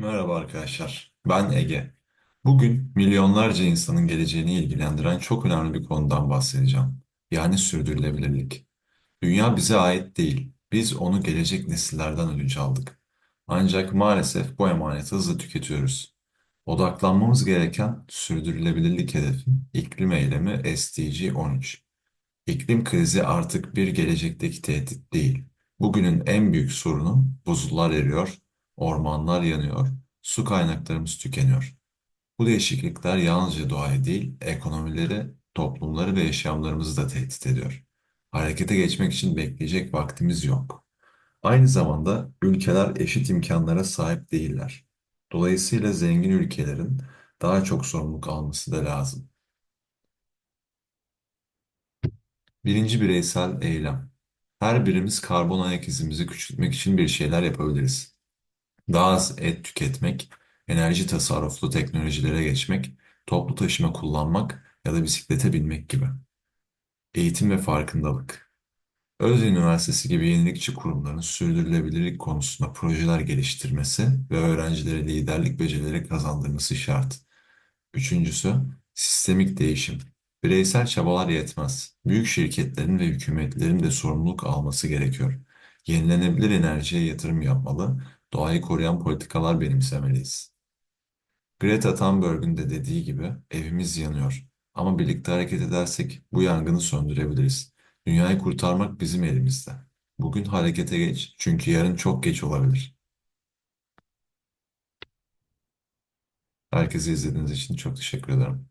Merhaba arkadaşlar, ben Ege. Bugün milyonlarca insanın geleceğini ilgilendiren çok önemli bir konudan bahsedeceğim. Yani sürdürülebilirlik. Dünya bize ait değil, biz onu gelecek nesillerden ödünç aldık. Ancak maalesef bu emaneti hızla tüketiyoruz. Odaklanmamız gereken sürdürülebilirlik hedefi, iklim eylemi SDG 13. İklim krizi artık bir gelecekteki tehdit değil. Bugünün en büyük sorunu buzullar eriyor, ormanlar yanıyor, su kaynaklarımız tükeniyor. Bu değişiklikler yalnızca doğayı değil, ekonomileri, toplumları ve yaşamlarımızı da tehdit ediyor. Harekete geçmek için bekleyecek vaktimiz yok. Aynı zamanda ülkeler eşit imkanlara sahip değiller. Dolayısıyla zengin ülkelerin daha çok sorumluluk alması da lazım. Birinci bireysel eylem. Her birimiz karbon ayak izimizi küçültmek için bir şeyler yapabiliriz. Daha az et tüketmek, enerji tasarruflu teknolojilere geçmek, toplu taşıma kullanmak ya da bisiklete binmek gibi. Eğitim ve farkındalık. Özyeğin Üniversitesi gibi yenilikçi kurumların sürdürülebilirlik konusunda projeler geliştirmesi ve öğrencilere liderlik becerileri kazandırması şart. Üçüncüsü, sistemik değişim. Bireysel çabalar yetmez. Büyük şirketlerin ve hükümetlerin de sorumluluk alması gerekiyor. Yenilenebilir enerjiye yatırım yapmalı, doğayı koruyan politikalar benimsemeliyiz. Greta Thunberg'ün de dediği gibi evimiz yanıyor. Ama birlikte hareket edersek bu yangını söndürebiliriz. Dünyayı kurtarmak bizim elimizde. Bugün harekete geç çünkü yarın çok geç olabilir. Herkese izlediğiniz için çok teşekkür ederim.